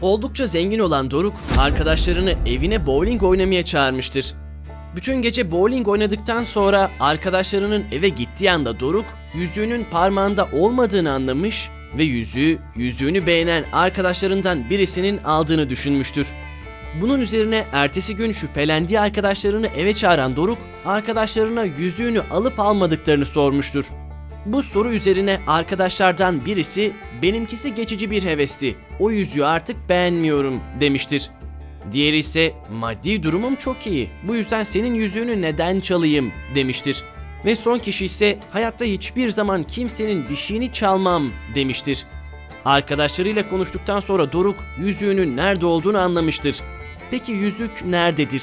Oldukça zengin olan Doruk, arkadaşlarını evine bowling oynamaya çağırmıştır. Bütün gece bowling oynadıktan sonra arkadaşlarının eve gittiği anda Doruk, yüzüğünün parmağında olmadığını anlamış ve yüzüğü, yüzüğünü beğenen arkadaşlarından birisinin aldığını düşünmüştür. Bunun üzerine ertesi gün şüphelendiği arkadaşlarını eve çağıran Doruk, arkadaşlarına yüzüğünü alıp almadıklarını sormuştur. Bu soru üzerine arkadaşlardan birisi benimkisi geçici bir hevesti. O yüzüğü artık beğenmiyorum demiştir. Diğeri ise maddi durumum çok iyi. Bu yüzden senin yüzüğünü neden çalayım demiştir. Ve son kişi ise hayatta hiçbir zaman kimsenin bir şeyini çalmam demiştir. Arkadaşlarıyla konuştuktan sonra Doruk yüzüğünün nerede olduğunu anlamıştır. Peki yüzük nerededir?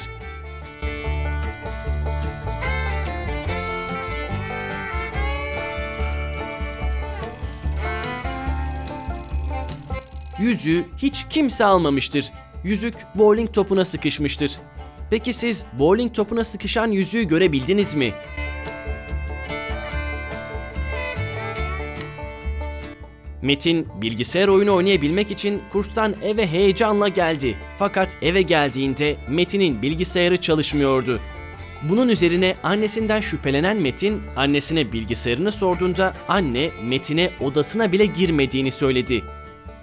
Yüzüğü hiç kimse almamıştır. Yüzük bowling topuna sıkışmıştır. Peki siz bowling topuna sıkışan yüzüğü görebildiniz mi? Metin bilgisayar oyunu oynayabilmek için kurstan eve heyecanla geldi. Fakat eve geldiğinde Metin'in bilgisayarı çalışmıyordu. Bunun üzerine annesinden şüphelenen Metin annesine bilgisayarını sorduğunda anne Metin'e odasına bile girmediğini söyledi.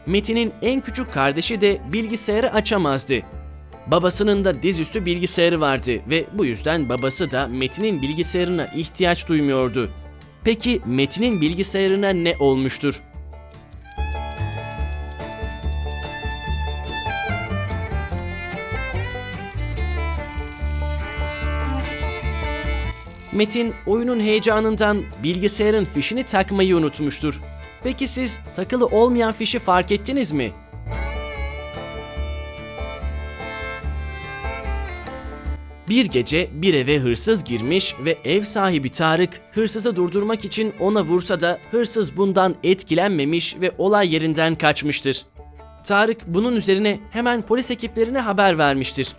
Metin'in en küçük kardeşi de bilgisayarı açamazdı. Babasının da dizüstü bilgisayarı vardı ve bu yüzden babası da Metin'in bilgisayarına ihtiyaç duymuyordu. Peki Metin'in bilgisayarına ne olmuştur? Metin oyunun heyecanından bilgisayarın fişini takmayı unutmuştur. Peki siz takılı olmayan fişi fark ettiniz mi? Bir gece bir eve hırsız girmiş ve ev sahibi Tarık hırsızı durdurmak için ona vursa da hırsız bundan etkilenmemiş ve olay yerinden kaçmıştır. Tarık bunun üzerine hemen polis ekiplerine haber vermiştir.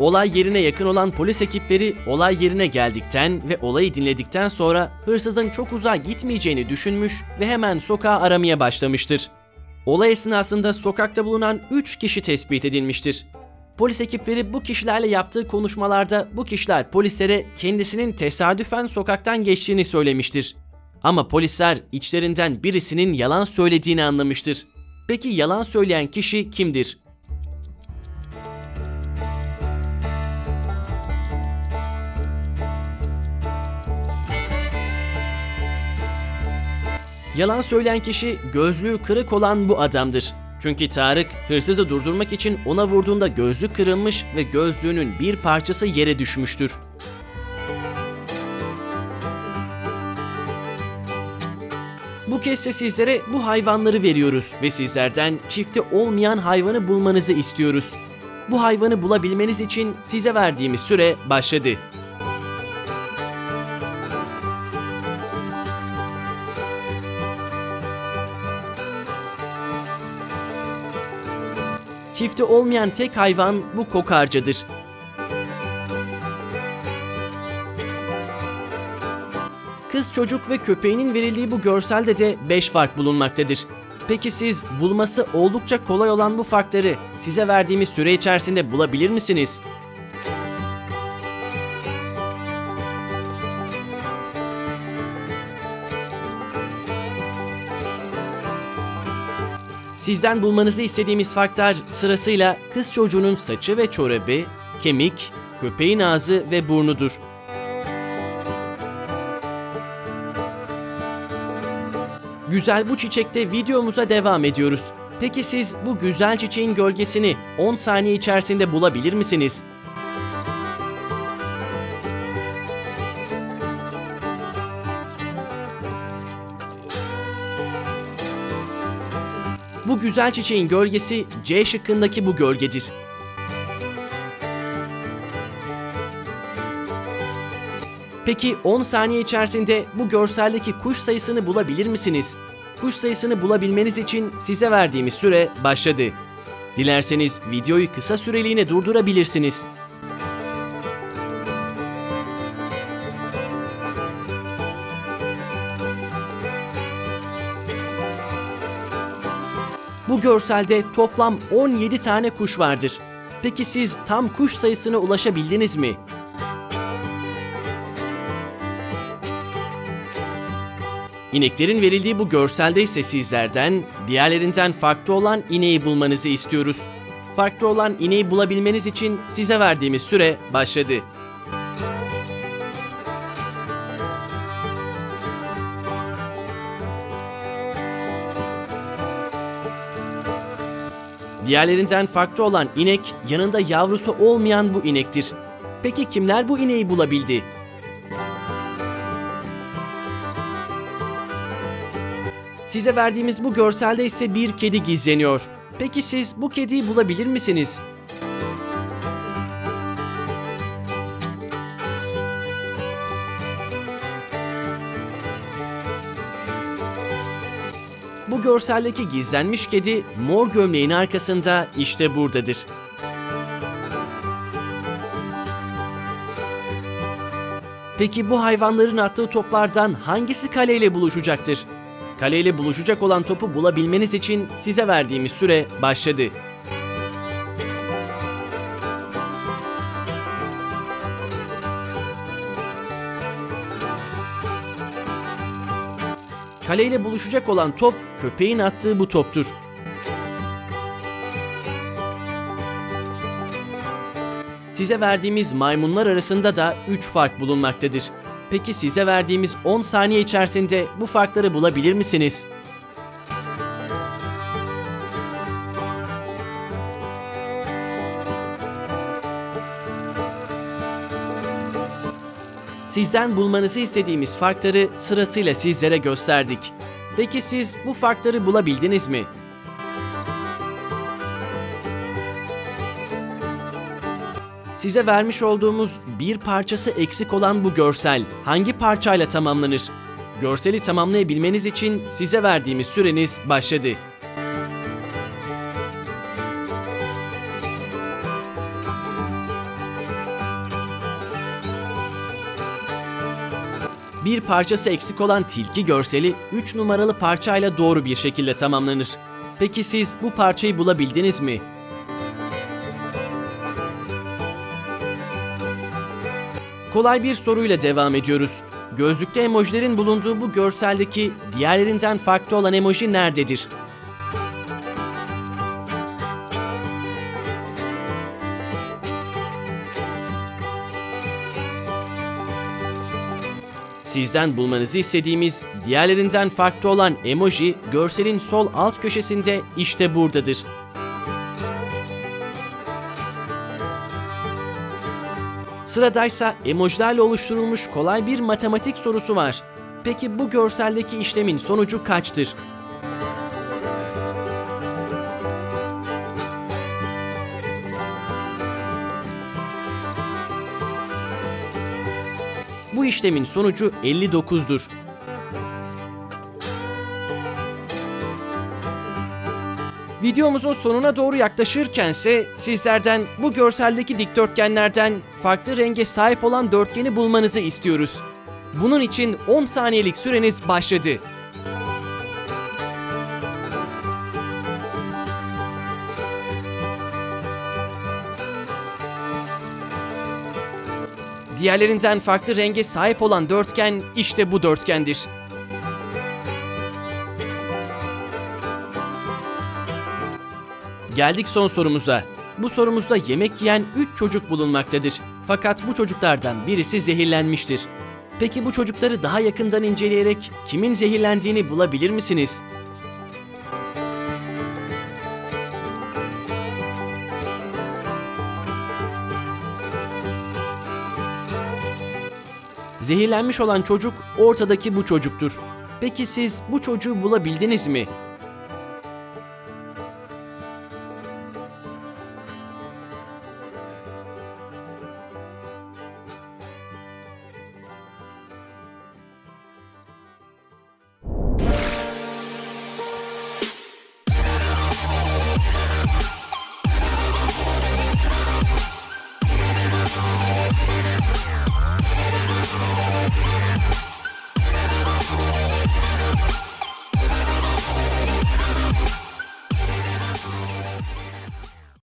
Olay yerine yakın olan polis ekipleri olay yerine geldikten ve olayı dinledikten sonra hırsızın çok uzağa gitmeyeceğini düşünmüş ve hemen sokağı aramaya başlamıştır. Olay esnasında sokakta bulunan 3 kişi tespit edilmiştir. Polis ekipleri bu kişilerle yaptığı konuşmalarda bu kişiler polislere kendisinin tesadüfen sokaktan geçtiğini söylemiştir. Ama polisler içlerinden birisinin yalan söylediğini anlamıştır. Peki yalan söyleyen kişi kimdir? Yalan söyleyen kişi gözlüğü kırık olan bu adamdır. Çünkü Tarık hırsızı durdurmak için ona vurduğunda gözlük kırılmış ve gözlüğünün bir parçası yere düşmüştür. Bu kez de sizlere bu hayvanları veriyoruz ve sizlerden çifti olmayan hayvanı bulmanızı istiyoruz. Bu hayvanı bulabilmeniz için size verdiğimiz süre başladı. Çifti olmayan tek hayvan bu kokarcadır. Kız çocuk ve köpeğinin verildiği bu görselde de 5 fark bulunmaktadır. Peki siz bulması oldukça kolay olan bu farkları size verdiğimiz süre içerisinde bulabilir misiniz? Sizden bulmanızı istediğimiz farklar sırasıyla kız çocuğunun saçı ve çorabı, kemik, köpeğin ağzı ve burnudur. Güzel bu çiçekte videomuza devam ediyoruz. Peki siz bu güzel çiçeğin gölgesini 10 saniye içerisinde bulabilir misiniz? Bu güzel çiçeğin gölgesi C şıkkındaki bu gölgedir. Peki 10 saniye içerisinde bu görseldeki kuş sayısını bulabilir misiniz? Kuş sayısını bulabilmeniz için size verdiğimiz süre başladı. Dilerseniz videoyu kısa süreliğine durdurabilirsiniz. Görselde toplam 17 tane kuş vardır. Peki siz tam kuş sayısına ulaşabildiniz mi? İneklerin verildiği bu görselde ise sizlerden diğerlerinden farklı olan ineği bulmanızı istiyoruz. Farklı olan ineği bulabilmeniz için size verdiğimiz süre başladı. Diğerlerinden farklı olan inek yanında yavrusu olmayan bu inektir. Peki kimler bu ineği bulabildi? Size verdiğimiz bu görselde ise bir kedi gizleniyor. Peki siz bu kediyi bulabilir misiniz? Görseldeki gizlenmiş kedi mor gömleğin arkasında işte buradadır. Peki bu hayvanların attığı toplardan hangisi kaleyle buluşacaktır? Kaleyle buluşacak olan topu bulabilmeniz için size verdiğimiz süre başladı. Kaleyle buluşacak olan top köpeğin attığı bu toptur. Size verdiğimiz maymunlar arasında da 3 fark bulunmaktadır. Peki size verdiğimiz 10 saniye içerisinde bu farkları bulabilir misiniz? Sizden bulmanızı istediğimiz farkları sırasıyla sizlere gösterdik. Peki siz bu farkları bulabildiniz mi? Size vermiş olduğumuz bir parçası eksik olan bu görsel hangi parçayla tamamlanır? Görseli tamamlayabilmeniz için size verdiğimiz süreniz başladı. Bir parçası eksik olan tilki görseli 3 numaralı parçayla doğru bir şekilde tamamlanır. Peki siz bu parçayı bulabildiniz mi? Kolay bir soruyla devam ediyoruz. Gözlükte emojilerin bulunduğu bu görseldeki diğerlerinden farklı olan emoji nerededir? Sizden bulmanızı istediğimiz diğerlerinden farklı olan emoji görselin sol alt köşesinde işte buradadır. Sıradaysa emojilerle oluşturulmuş kolay bir matematik sorusu var. Peki bu görseldeki işlemin sonucu kaçtır? Bu işlemin sonucu 59'dur. Videomuzun sonuna doğru yaklaşırkense sizlerden bu görseldeki dikdörtgenlerden farklı renge sahip olan dörtgeni bulmanızı istiyoruz. Bunun için 10 saniyelik süreniz başladı. Diğerlerinden farklı renge sahip olan dörtgen işte bu dörtgendir. Geldik son sorumuza. Bu sorumuzda yemek yiyen 3 çocuk bulunmaktadır. Fakat bu çocuklardan birisi zehirlenmiştir. Peki bu çocukları daha yakından inceleyerek kimin zehirlendiğini bulabilir misiniz? Zehirlenmiş olan çocuk ortadaki bu çocuktur. Peki siz bu çocuğu bulabildiniz mi?